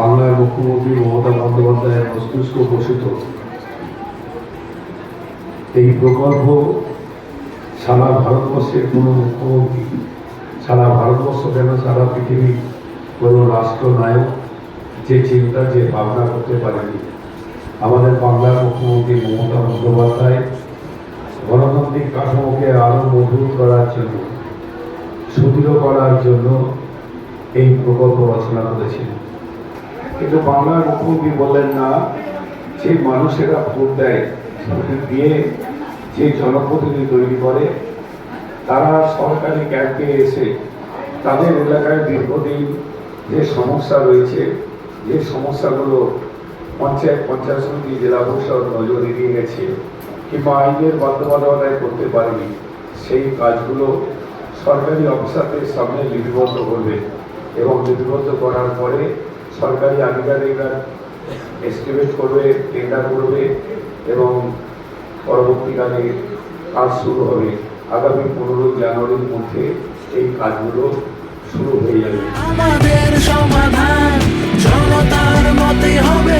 বাংলার মুখ্যমন্ত্রী মমতা বন্দ্যোপাধ্যায়ের মস্তিষ্ক পোষিত এই প্রকল্প সারা ভারতবর্ষের কোনো মুখ্যমন্ত্রী, সারা ভারতবর্ষ কেন সারা পৃথিবী কোনো রাষ্ট্রনায়ক যে চিন্তা, যে ভাবনা করতে পারেনি। আমাদের বাংলার মুখ্যমন্ত্রী মমতা বন্দ্যোপাধ্যায় গণতান্ত্রিক কাঠামোকে আরও মজবুত করার জন্য, সুদৃঢ় করার জন্য এই প্রকল্প রচনা করেছেন। কিন্তু বাংলার মুখ্যমন্ত্রী বললেন না, যে মানুষেরা ভোট দেয় দিয়ে যে জনপ্রতিনিধি তৈরি করে, তারা সরকারি ক্যাম্পে এসে তাদের এলাকায় দীর্ঘদিন যে সমস্যা রয়েছে, যে সমস্যাগুলো পঞ্চায়েত পঞ্চায়েত সমিতি, জেলা পরিষদ নজর এড়িয়ে গেছে, কিংবা আইনের বাধ্যবাধকতায় করতে পারেনি, সেই কাজগুলো সরকারি অফিসারদের সামনে লিপিবদ্ধ করবে এবং লিপিবদ্ধ করার পরে সরকারি আধিকারিকরা এস্টিমেট করবে টেন্ডার করবে এবং পরবর্তীকালে কাজ শুরু হবে। আগামী পনেরো জানুয়ারির মধ্যে এই কাজগুলো শুরু হয়ে যাবে। আমাদের সমাধান, জনতার মতে হবে